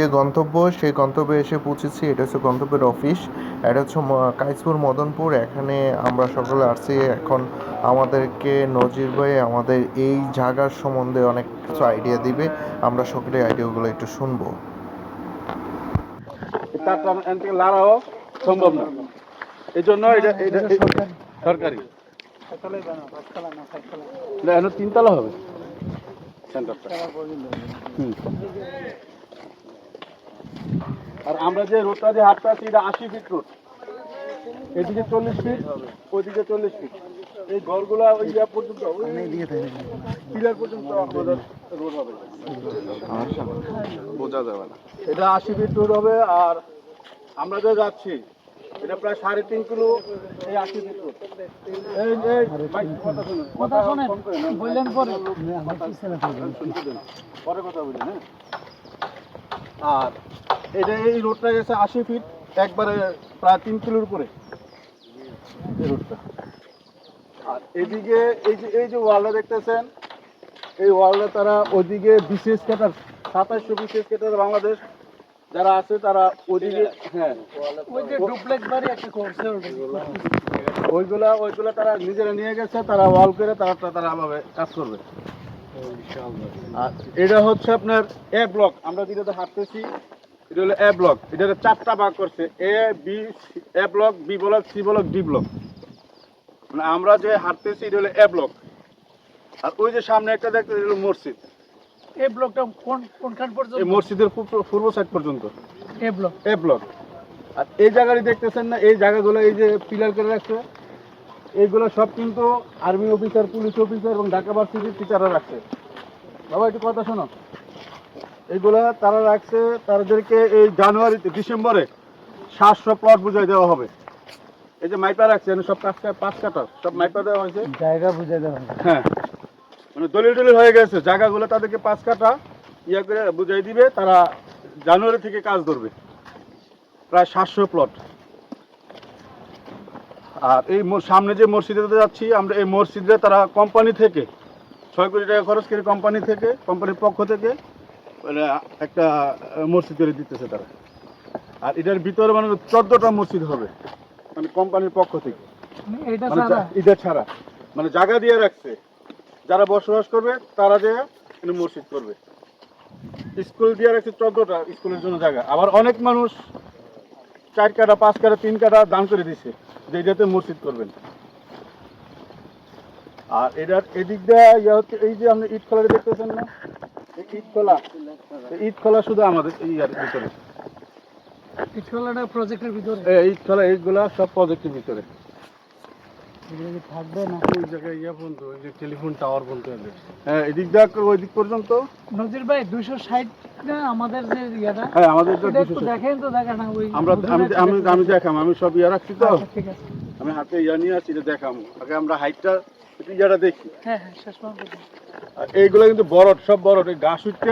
যে গন্তব্য সেই গন্তব্যে এসে পৌঁছেছি। এটা হচ্ছে গন্তব্যের অফিস এটা হচ্ছে কাইসপুর মদনপুর। এখানে আমরা সকলে আসছি। এখন আমাদেরকে নজির ভাই আমাদের এই জায়গার সম্বন্ধে অনেক কিছু আইডিয়া দিবে। আমরা সকলে আইডিয়াগুলো একটু শুনব। লাড়াও সম্ভব না। এই জন্য এটা এটা সরকারি। তিনতলা হবে। সেন্টারটা হুম। আর আমরা যে রোডটা যে হাটটা আছি এটা আশি ফিট রোড এদিকে চল্লিশ ফিট ওইদিকে চল্লিশ ফিট এই ঘরগুলা ওই ইয়া পর্যন্ত পিলার পর্যন্ত আমাদের রোড হবে। বোঝা যাবে না। এটা আশি ফিট রোড হবে আর আমরা যে যাচ্ছি এটা প্রায় সাড়ে তিন কিলো এই আশি ফিট রোড এই এই ভাই, কথা শুনুন কথা শোনেন বললেন পরে? পরে কথা বলি হ্যাঁ। আর এটা এই রোডটা গেছে আশি ফিট একবারে প্রায় তিন কিলোর উপরে। এই রোডটা। আর এদিকে এই যে এই যে ওয়ালটা দেখতেছেন এই ওয়ালটা তারা ওদিকে বিশেষ ক্যাটার সাতাশশো বিশেষ ক্যাটার বাংলাদেশ যারা আছে তারা ওদিকে হ্যাঁ। ওই যে ডুপ্লেক্স বাড়ি একটা করছে ওইগুলা ওইগুলা তারা নিজেরা নিয়ে গেছে তারা ওয়াল করে তারা তারা ভাবে কাজ করবে। আর এটা হচ্ছে আপনার এ ব্লক আমরা যেটাতে হাঁটতেছি। এটা হলো এ ব্লক এটা চারটা ভাগ করছে। A B A block B block C block D block মানে আমরা যে হাঁটতেছি এটা হলো এ ব্লক আর ওই যে সামনে একটা দেখতে এটা হলো মসজিদ। এই ব্লকটা কোন কোনখান পর্যন্ত? এই মসজিদের পূর্ব- সাইড পর্যন্ত। এই ব্লক এ ব্লক আর এই জায়গাটি দেখতেছেন না? এই জায়গাগুলো এই যে পিলার করে রাখছে। এইগুলো সব কিন্তু আর্মি অফিসার পুলিশ অফিসার এবং ঢাকা ভার্সিটির টিচাররা রাখছে। বাবা একটু কথা শোনো। এইগুলা তারা রাখছে তাদেরকে এই জানুয়ারিতে ডিসেম্বরে সাতশো প্লট বুঝাই দেওয়া হবে। এই যে মাইপা রাখছে সব পাঁচ পাঁচ কাটার সব মাইপা দেওয়া হয়েছে। জায়গা বুঝাই দেওয়া হ্যাঁ। মানে দলিল টলিল হয়ে গেছে জায়গাগুলো তাদেরকে পাঁচ কাটা ইয়া করে বুঝাই দিবে তারা জানুয়ারি থেকে কাজ করবে প্রায় সাতশো প্লট আর এই সামনে যে মসজিদে যাচ্ছি আমরা এই মসজিদে তারা কোম্পানি থেকে ছয় কোটি টাকা খরচ করে কোম্পানি থেকে কোম্পানির পক্ষ থেকে একটা মসজিদ করে দিতেছে তারা। আর এটার ভিতরে মানে চোদ্দটা মসজিদ হবে মানে কোম্পানির পক্ষ থেকে। এটা মানে ছাড়া? জা- এটা ছাড়া। মানে জায়গা দিয়ে রাখছে। যারা বসবাস করবে তারা যে মসজিদ করবে। স্কুল দিয়ে রাখছে চোদ্দটা স্কুলের জন্য জায়গা। আবার অনেক মানুষ চার কাটা পাঁচ কাটা তিন কাটা দান করে দিছে যে এটাতে মসজিদ করবেন। আর এটার এদিক দিয়ে ইয়া হচ্ছে এই যে আপনি ঈদ খোলা দেখতেছেন না? ঈদ ঈদ শুধু আমাদের ইয়ার ভিতরে। পিছলাটা প্রজেক্টের ভিতরে? ঈদ খোলা এইগুলা সব প্রজেক্টের ভিতরে। থাকবে না ওই জায়গায় ইয়া পর্যন্ত ওই যে টেলিফোন টাওয়ার বলতে হবে হ্যাঁ এদিক দিয়ে ওই পর্যন্ত? নজির ভাই দুইশো ষাট না আমাদের যে ইয়াটা? হ্যাঁ আমাদের তো এটা দুশো একটু দেখেন তো দেখা না ওই আমরা আমি আমি আমি দেখাম আমি সব ইয়া রাখছি তো। আচ্ছা, ঠিক আছে। আমি হাতে ইয়া নিয়ে আসছি দেখাম। আগে আমরা হাইটটা একটু ইয়াটা দেখি। হ্যাঁ হ্যাঁ শেষ পর্যন্ত আর এইগুলো কিন্তু বরট সব বরট এই গাছ উঠতে